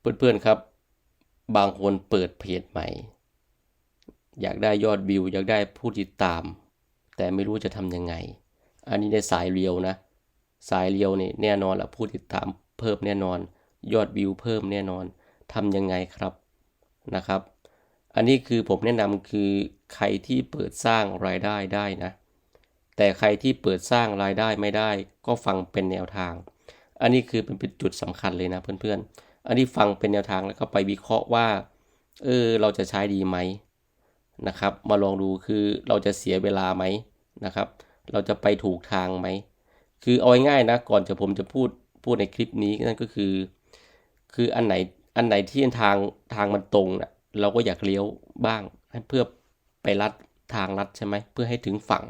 เพื่อนๆครับ บางคนเปิดเพจใหม่ อยากได้ยอดวิว อยากได้ผู้ติดตาม แต่ไม่รู้จะทำยังไง อันนี้ในสายเรียวนะ สายเรียวนี่แน่นอนละผู้ติดตามเพิ่มแน่นอน ยอดวิวเพิ่มแน่นอนทำยังไงครับนะครับ อันนี้คือผมแนะนำคือใครที่เปิดสร้างรายได้ได้นะ แต่ใครที่เปิดสร้างรายได้ไม่ได้ ก็ฟังเป็นแนวทาง อันนี้คือเป็นจุดสำคัญเลยนะเพื่อนๆ อันนี้ฟังเป็นแนวทางแล้วก็ไปวิเคราะห์ว่า เออเราจะใช้ดีไหมนะครับ มาลองดูคือเราจะเสียเวลาไหมนะครับ เราจะไปถูกทางไหม คือเอาง่ายๆนะ ก่อนจะผมจะพูดพูดในคลิปนี้นั่นก็คือ คืออันไหนอันไหนที่ทางทางมันตรงนะเราก็อยากเลี้ยวบ้างเพื่อไปลัดทางลัดใช่ไหมเพื่อให้ถึงฝั่ง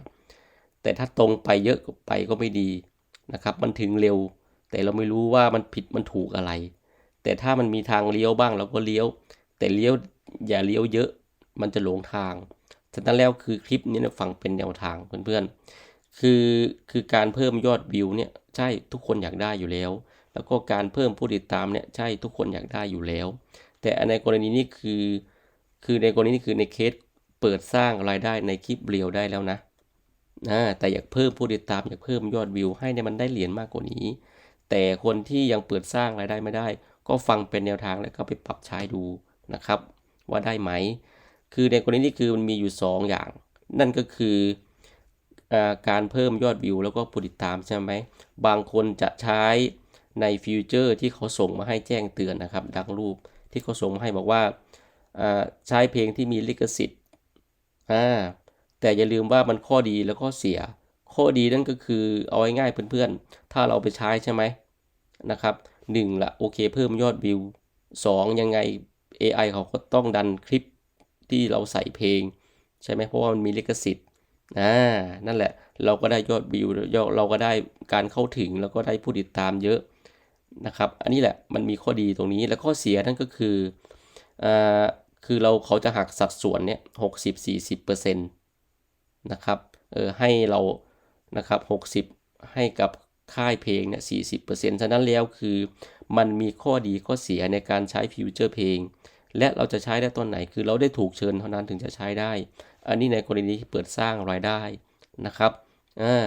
แต่ถ้าตรงไปเยอะไปก็ไม่ดีนะครับ มันถึงเร็ว แต่เราไม่รู้ว่ามันผิดมันถูกอะไร แต่ถ้ามันมีทางเลี้ยวบ้างเราก็เลี้ยว แต่เลี้ยวอย่าเลี้ยวเยอะ มันจะหลงทางฉะนั้นแล้วคือคลิปนี้นะฟังเป็นแนวทางเพื่อนๆ คือคือการเพิ่มยอดวิวเนี่ยใช่ทุกคนอยากได้อยู่แล้ว แล้วก็การเพิ่มผู้ติดตามเนี่ยใช่ทุกคนอยากได้อยู่แล้ว แต่ในกรณีนี้คือ คือในกรณีนี้คือในเคสเปิดสร้างรายได้ในคลิปเรียวได้แล้วนะนะแต่อยากเพิ่มผู้ติดตามอยากเพิ่มยอดวิวให้เนี่ยมันได้เหรียญมากกว่านี้ แต่คนที่ยังเปิดสร้างรายได้ไม่ได้ ก็ฟังเป็นแนวทางแล้วก็ไปปรับใช้ดูนะครับ ว่าได้ไหม คือในกรณีนี้คือมันมีอยู่ 2 อย่าง นั่นก็คืออการเพิ่มยอดวิวแล้วก็ผู้ติดตามใช่ไหม บางคนจะใช้ในฟิวเจอร์ที่เขาส่งมาให้แจ้งเตือนนะครับ ดังรูปที่เขาส่งมาให้บอกว่าใช้เพลงที่มีลิขสิทธิ์แต่อย่าลืมว่ามันข้อดีแล้วก็เสีย ข้อดีนั่นก็คือเอาง่ายๆเพื่อนๆ ถ้าเราไปใช้ใช่ไหมนะครับ หนึ่งละโอเค เพิ่มยอดวิวสองยังไง AI เขาก็ต้องดันคลิปที่เราใส่เพลง ใช่ไหมเพราะว่ามันมีลิขสิทธิ์อ่านั่นแหละเราก็ได้ยอดวิวเราก็ได้การเข้าถึงแล้วก็ได้ผู้ติดตามเยอะนะครับ อันนี้แหละมันมีข้อดีตรงนี้แล้วข้อเสียนั่นก็คืออ่าคือเราเขาจะหักสัดส่วนเนี่ยหกสิบสี่สิบเปอร์เซ็นต์นะครับเออให้เรานะครับหกสิบให้กับ ค่ายเพลงเนี่ยสี่สิบเปอร์เซ็นต์ฉะนั้นแล้วคือ มันมีข้อดีข้อเสียในการใช้ฟิวเจอร์เพลง และเราจะใช้ได้ตอนไหนคือเราได้ถูกเชิญเท่านั้นถึงจะใช้ได้ อันนี้ในกรณีที่เปิดสร้างรายได้นะครับอ่า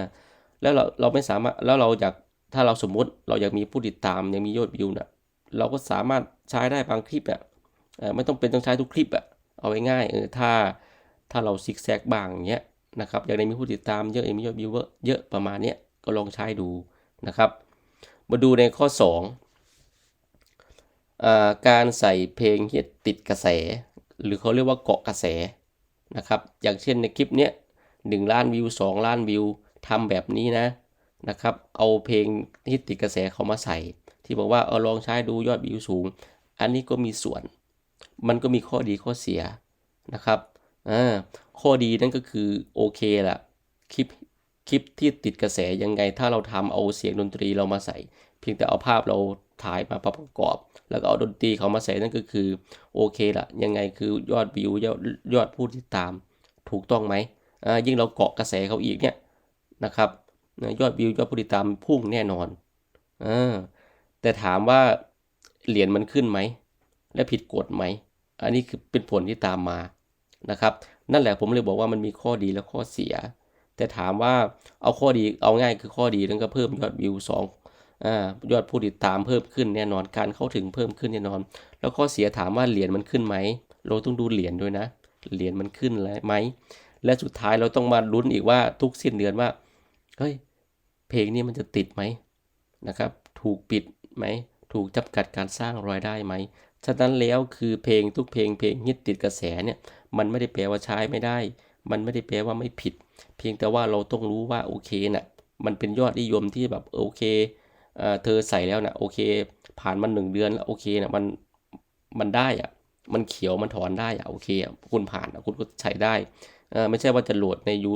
แล้วเราเราไม่สามารถแล้วเราอยากถ้าเราสมมุติเราอยากมีผู้ติดตามยังมียอดวิวเนี่ยเราก็สามารถใช้ได้บางคลิปอะไม่ต้องเป็นต้องใช้ทุกคลิปอะเอาไว้ง่ายเออถ้าถ้าเราซิกแซกบางอย่างเงี้ยนะครับอยากได้มีผู้ติดตามเยอะมียอดวิวเยอะประมาณเนี้ยก็ลองใช้ดู นะครับ มาดูในข้อ2การใส่เพลงที่ติดกระแส หรือเขาเรียกว่าเกาะกระแสนะครับ อย่างเช่นในคลิปเนี้ยหนึ่งล้านวิว 2 ล้านวิวทำแบบนี้นะนะครับ เอาเพลงที่ติดกระแสเขามาใส่ ที่บอกว่าเออลองใช้ดูยอดวิวสูง อันนี้ก็มีส่วน มันก็มีข้อดีข้อเสียนะครับอ่าข้อดีนั่นก็คือโอเคละคลิป คลิปที่ติดกระแสยังไง ถ้าเราทำเอาเสียงดนตรีเรามาใส่ เพียงแต่เอาภาพเราถ่ายมาประกอบ แล้วก็เอาดนตรีเขามาใส่นั่นก็คือโอเคละยังไงคือยอดวิวยอดยอดผู้ติดตามถูกต้องไหมยิ่งเราเกาะกระแสเขาอีกเนี่ยนะครับยอดวิวยอดผู้ติดตามพุ่งแน่นอนอแต่ถามว่าเหรียญมันขึ้นไหม และผิดกฎไหม อันนี้คือเป็นผลที่ตามมานะครับ นั่นแหละผมเลยบอกว่ามันมีข้อดีและข้อเสีย แต่ถามว่าเอาข้อดีเอาง่ายคือข้อดีนั่นก็เพิ่มยอดวิว2อ่ายอดผู้ติดตามเพิ่มขึ้นแน่นอนการเข้าถึงเพิ่มขึ้นแน่นอน แล้วข้อเสียถามว่าเหรียญมันขึ้นไหมเราต้องดูเหรียญด้วยนะ เหรียญมันขึ้นไหมและสุดท้ายเราต้องมาลุ้นอีกว่าทุกสิ้นเดือนว่าเฮ้ยเพลงนี้มันจะติดไหมนะครับ ถูกปิดไหมถูกจำกัดการสร้างรายได้ไหมฉะนั้นแล้วคือเพลงทุกเพลงเพลงฮิตติดกระแสเนี่ยมันไม่ได้แปลว่าใช้ไม่ได้ มันไม่ได้แปลว่าไม่ผิด เพียงแต่ว่าเราต้องรู้ว่าโอเคนะ่ะมันเป็นยอดนิยมที่แบบโอเคเธอใส่แล้วนะโอเค ผ่านมาหนึ่งเดือนแล้วโอเคนะมันมันได้อะมันเขียวมันถอนได้อะโอเคคุณผ่านคุณก็ใช้ได้ไม่ใช่ว่าจะโหลดในยู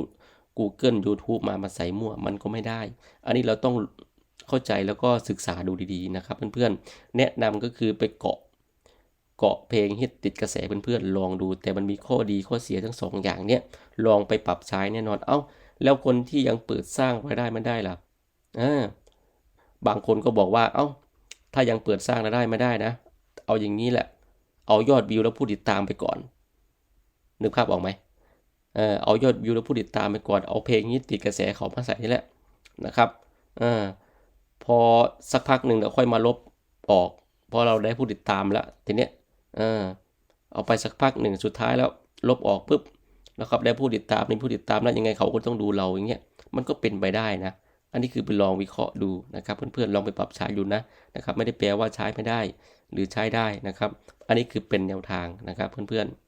Google YouTube มามาใส่มั่วมันก็ไม่ได้ อันนี้เราต้องเข้าใจแล้วก็ศึกษาดูดีๆนะครับ เพื่อนๆ แนะนำก็คือไปเกาะ เกาะเพลงฮิตติดกระแสเพื่อนๆลองดู แต่มันมีข้อดีข้อเสียทั้งสองอย่างเนี้ยลองไปปรับใช้แน่นอนเอา้า แล้วคนที่ยังเปิดสร้างรายได้ไม่ได้ล่ะอ่าบางคนก็บอกว่าเอา้า ถ้ายังเปิดสร้างรายได้ไม่ได้นะ เอาอย่างนี้แหละ เอายอดวิวแล้วผู้ติดตามไปก่อน นึกภาพออกไหมเออเอายอดวิวแล้วผู้ติดตามไปก่อนเอาเพลงนี้ติดกระแสเขามาใส่นี่แหละนะครับเออพอสักพักหนึ่งเราค่อยมาลบออก เพราะเราได้ผู้ติดตามแล้วทีเนี้ย ออเอาไปสักพักหนึ่งสุดท้ายแล้วลบออกปุ๊บนะครับได้ผู้ติดตามนี่ผู้ติดตามแล้วยังไงเขาก็ต้องดูเราอย่างเงี้ยมันก็เป็นไปได้นะ อันนี้คือไปลองวิเคราะห์ดูนะครับ เพื่อนๆลองไปปรับใช้ดูนะนะครับ ไม่ได้แปลว่าใช้ไม่ได้ หรือใช้ได้นะครับ อันนี้คือเป็นแนวทางนะครับเพื่อนๆ